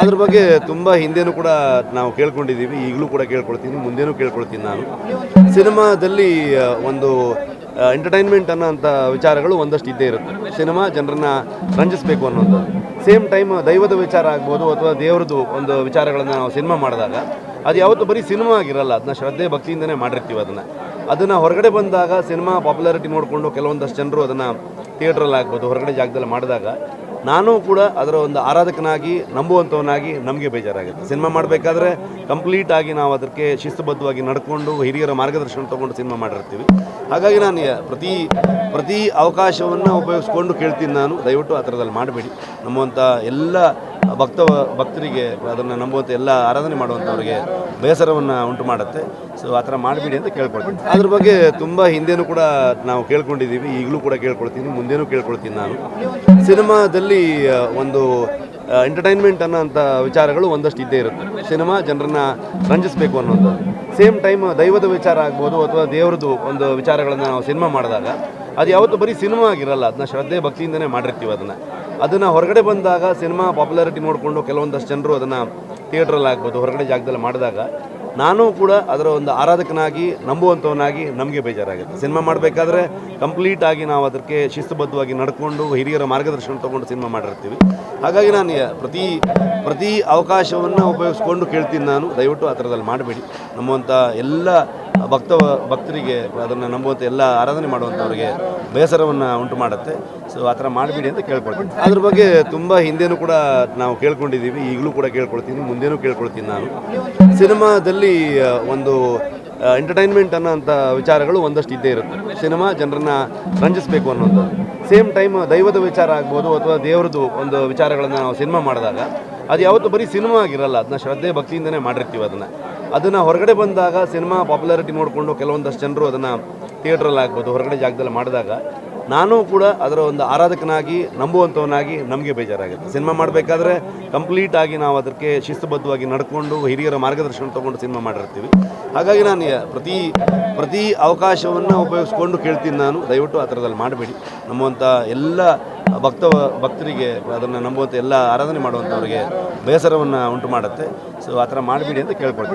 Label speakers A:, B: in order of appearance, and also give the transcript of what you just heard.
A: ಅದ್ರ ಬಗ್ಗೆ ತುಂಬಾ ಹಿಂದೆನೂ ಕೂಡ ನಾವು ಕೇಳ್ಕೊಂಡಿದ್ದೀವಿ, ಈಗಲೂ ಕೂಡ ಕೇಳ್ಕೊಳ್ತೀನಿ, ಮುಂದೆನೂ ಕೇಳ್ಕೊಳ್ತೀನಿ ನಾನು. ಸಿನಿಮಾದಲ್ಲಿ ಒಂದು ಎಂಟರ್ಟೈನ್ಮೆಂಟ್ ಅನ್ನೋಂಥ ವಿಚಾರಗಳು ಒಂದಷ್ಟು ಇದ್ದೇ ಇರುತ್ತೆ. ಸಿನಿಮಾ ಜನರನ್ನ ರಂಜಿಸಬೇಕು ಅನ್ನೋದು. ಸೇಮ್ ಟೈಮ್ ದೈವದ ವಿಚಾರ ಆಗ್ಬೋದು ಅಥವಾ ದೇವ್ರದ್ದು ಒಂದು ವಿಚಾರಗಳನ್ನು ನಾವು ಸಿನಿಮಾ ಮಾಡಿದಾಗ, ಅದು ಯಾವತ್ತೂ ಬರೀ ಸಿನಿಮಾ ಆಗಿರಲ್ಲ, ಅದನ್ನ ಶ್ರದ್ಧೆ ಭಕ್ತಿಯಿಂದನೇ ಮಾಡಿರ್ತೀವಿ ಅದನ್ನು. ಅದನ್ನು ಹೊರಗಡೆ ಬಂದಾಗ ಸಿನಿಮಾ ಪಾಪ್ಯುಲಾರಿಟಿ ನೋಡಿಕೊಂಡು ಕೆಲವೊಂದಷ್ಟು ಜನರು ಅದನ್ನು ಥಿಯೇಟ್ರಲ್ಲಿ ಆಗ್ಬೋದು, ಹೊರಗಡೆ ಜಾಗದಲ್ಲಿ ಮಾಡಿದಾಗ ನಾನು ಕೂಡ ಅದರ ಒಂದು ಆರಾಧಕನಾಗಿ ನಂಬುವಂಥವನಾಗಿ ನಮಗೆ ಬೇಜಾರಾಗುತ್ತೆ. ಸಿನಿಮಾ ಮಾಡಬೇಕಾದ್ರೆ ಕಂಪ್ಲೀಟ್ ಆಗಿ ನಾವು ಅದಕ್ಕೆ ಶಿಸ್ತುಬದ್ಧವಾಗಿ ನಡ್ಕೊಂಡು, ಹಿರಿಯರ ಮಾರ್ಗದರ್ಶನ ತೊಗೊಂಡು ಸಿನಿಮಾ ಮಾಡಿರ್ತೀವಿ. ಹಾಗಾಗಿ ನಾನು ಪ್ರತಿ ಪ್ರತಿ ಅವಕಾಶವನ್ನು ಉಪಯೋಗಿಸ್ಕೊಂಡು ಕೇಳ್ತೀನಿ ನಾನು. ದಯವಿಟ್ಟು ಆ ಥರದಲ್ಲಿ ಮಾಡಬೇಡಿ. ನಮ್ಮಂಥ ಎಲ್ಲ ಭಕ್ತ ಭಕ್ತರಿಗೆ ಅದನ್ನು ನಂಬುವಂಥ ಎಲ್ಲ ಆರಾಧನೆ ಮಾಡುವಂಥವ್ರಿಗೆ ಬೇಸರವನ್ನು ಉಂಟು ಮಾಡುತ್ತೆ. ಸೊ ಆ ಥರ ಮಾಡಬೇಡಿ ಅಂತ ಕೇಳ್ಕೊಳ್ತೀನಿ. ಅದ್ರ ಬಗ್ಗೆ ತುಂಬ ಹಿಂದೆನೂ ಕೂಡ ನಾವು ಕೇಳ್ಕೊಂಡಿದ್ದೀವಿ. ಈಗಲೂ ಕೂಡ ಕೇಳ್ಕೊಳ್ತೀನಿ. ಮುಂದೆನೂ ಕೇಳ್ಕೊಳ್ತೀನಿ ನಾನು. ಸಿನಿಮಾದಲ್ಲಿ ಒಂದು ಎಂಟರ್ಟೈನ್ಮೆಂಟ್ ಅನ್ನೋಂಥ ವಿಚಾರಗಳು ಒಂದಷ್ಟು ಇದ್ದೇ ಇರುತ್ತೆ. ಸಿನಿಮಾ ಜನರನ್ನ ರಂಜಿಸಬೇಕು ಅನ್ನೋದು ಸೇಮ್ ಟೈಮ್ ದೈವದ ವಿಚಾರ ಆಗ್ಬೋದು ಅಥವಾ ದೇವ್ರದ್ದು ಒಂದು ವಿಚಾರಗಳನ್ನು ನಾವು ಸಿನಿಮಾ ಮಾಡಿದಾಗ, ಅದು ಯಾವತ್ತೂ ಬರೀ ಸಿನಿಮಾ ಆಗಿರಲ್ಲ. ಅದನ್ನ ಶ್ರದ್ಧೆ ಭಕ್ತಿಯಿಂದನೇ ಮಾಡಿರ್ತೀವಿ ಅದನ್ನು. ಅದನ್ನು ಹೊರಗಡೆ ಬಂದಾಗ ಸಿನಿಮಾ ಪಾಪ್ಯುಲಾರಿಟಿ ನೋಡಿಕೊಂಡು ಕೆಲವೊಂದಷ್ಟು ಜನರು ಅದನ್ನು ಥಿಯೇಟ್ರಲ್ಲಿ ಆಗ್ಬೋದು, ಹೊರಗಡೆ ಜಾಗದಲ್ಲಿ ಮಾಡಿದಾಗ ನಾನು ಕೂಡ ಅದರ ಒಂದು ಆರಾಧಕನಾಗಿ ನಂಬುವಂಥವನಾಗಿ ನಮಗೆ ಬೇಜಾರಾಗುತ್ತೆ. ಸಿನಿಮಾ ಮಾಡಬೇಕಾದ್ರೆ ಕಂಪ್ಲೀಟ್ ಆಗಿ ನಾವು ಅದಕ್ಕೆ ಶಿಸ್ತುಬದ್ಧವಾಗಿ ನಡ್ಕೊಂಡು ಹಿರಿಯರ ಮಾರ್ಗದರ್ಶನ ತೊಗೊಂಡು ಸಿನಿಮಾ ಮಾಡಿರ್ತೀವಿ. ಹಾಗಾಗಿ ನಾನು ಪ್ರತಿ ಪ್ರತಿ ಅವಕಾಶವನ್ನು ಉಪಯೋಗಿಸ್ಕೊಂಡು ಕೇಳ್ತೀನಿ ನಾನು. ದಯವಿಟ್ಟು ಆ ಥರದಲ್ಲಿ ಮಾಡಬೇಡಿ. ನಮ್ಮಂಥ ಎಲ್ಲ ಭಕ್ತ ಭಕ್ತರಿಗೆ ಅದನ್ನು ನಂಬುವಂಥ ಎಲ್ಲ ಆರಾಧನೆ ಮಾಡುವಂಥವ್ರಿಗೆ ಬೇಸರವನ್ನು ಉಂಟು ಮಾಡುತ್ತೆ. ಸೊ ಆ ಥರ ಮಾಡಬೇಡಿ ಅಂತ ಕೇಳ್ಕೊಳ್ತೀನಿ. ಅದ್ರ ಬಗ್ಗೆ ತುಂಬ ಹಿಂದೆನೂ ಕೂಡ ನಾವು ಕೇಳ್ಕೊಂಡಿದ್ದೀವಿ. ಈಗಲೂ ಕೂಡ ಕೇಳ್ಕೊಳ್ತೀನಿ. ಮುಂದೆನೂ ಕೇಳ್ಕೊಳ್ತೀನಿ ನಾನು. ಸಿನಿಮಾದಲ್ಲಿ ಒಂದು ಎಂಟರ್ಟೈನ್ಮೆಂಟ್ ಅನ್ನೋಂಥ ವಿಚಾರಗಳು ಒಂದಷ್ಟು ಇದ್ದೇ ಇರುತ್ತೆ. ಸಿನಿಮಾ ಜನರನ್ನ ರಂಜಿಸಬೇಕು ಅನ್ನೋದು ಸೇಮ್ ಟೈಮ್ ದೈವದ ವಿಚಾರ ಆಗ್ಬೋದು ಅಥವಾ ದೇವ್ರದ್ದು ಒಂದು ವಿಚಾರಗಳನ್ನು ನಾವು ಸಿನಿಮಾ ಮಾಡಿದಾಗ, ಅದು ಯಾವತ್ತೂ ಬರೀ ಸಿನಿಮಾ ಆಗಿರಲ್ಲ. ಅದನ್ನ ಶ್ರದ್ಧೆ, ಭಕ್ತಿಯಿಂದನೇ ಮಾಡಿರ್ತೀವಿ ಅದನ್ನು. ಅದನ್ನು ಹೊರಗಡೆ ಬಂದಾಗ ಸಿನಿಮಾ ಪಾಪ್ಯುಲಾರಿಟಿ ನೋಡಿಕೊಂಡು ಕೆಲವೊಂದಷ್ಟು ಜನರು ಅದನ್ನು ಥಿಯೇಟ್ರಲ್ಲಿ ಆಗ್ಬೋದು, ಹೊರಗಡೆ ಜಾಗದಲ್ಲಿ ಮಾಡಿದಾಗ ನಾನು ಕೂಡ ಅದರ ಒಂದು ಆರಾಧಕನಾಗಿ, ನಂಬುವಂಥವನಾಗಿ ನಮಗೆ ಬೇಜಾರಾಗುತ್ತೆ. ಸಿನಿಮಾ ಮಾಡಬೇಕಾದ್ರೆ ಕಂಪ್ಲೀಟ್ ಆಗಿ ನಾವು ಅದಕ್ಕೆ ಶಿಸ್ತುಬದ್ಧವಾಗಿ ನಡ್ಕೊಂಡು ಹಿರಿಯರ ಮಾರ್ಗದರ್ಶನ ತೊಗೊಂಡು ಸಿನಿಮಾ ಮಾಡಿರ್ತೀವಿ. ಹಾಗಾಗಿ ನಾನು ಪ್ರತಿ ಪ್ರತಿ ಅವಕಾಶವನ್ನು ಉಪಯೋಗಿಸ್ಕೊಂಡು ಕೇಳ್ತೀನಿ ನಾನು. ದಯವಿಟ್ಟು ಆ ಥರದಲ್ಲಿ ಮಾಡಬೇಡಿ. ನಮ್ಮಂಥ ಎಲ್ಲ ಭಕ್ತ, ಭಕ್ತರಿಗೆ ಅದನ್ನು ನಂಬುವಂಥ ಎಲ್ಲ ಆರಾಧನೆ ಮಾಡುವಂಥವ್ರಿಗೆ ಬೇಸರವನ್ನು ಉಂಟು ಮಾಡುತ್ತೆ ಸೊ ಆ ಥರ ಮಾಡಬೇಡಿ ಅಂತ ಕೇಳ್ಕೊಳ್ತೀನಿ.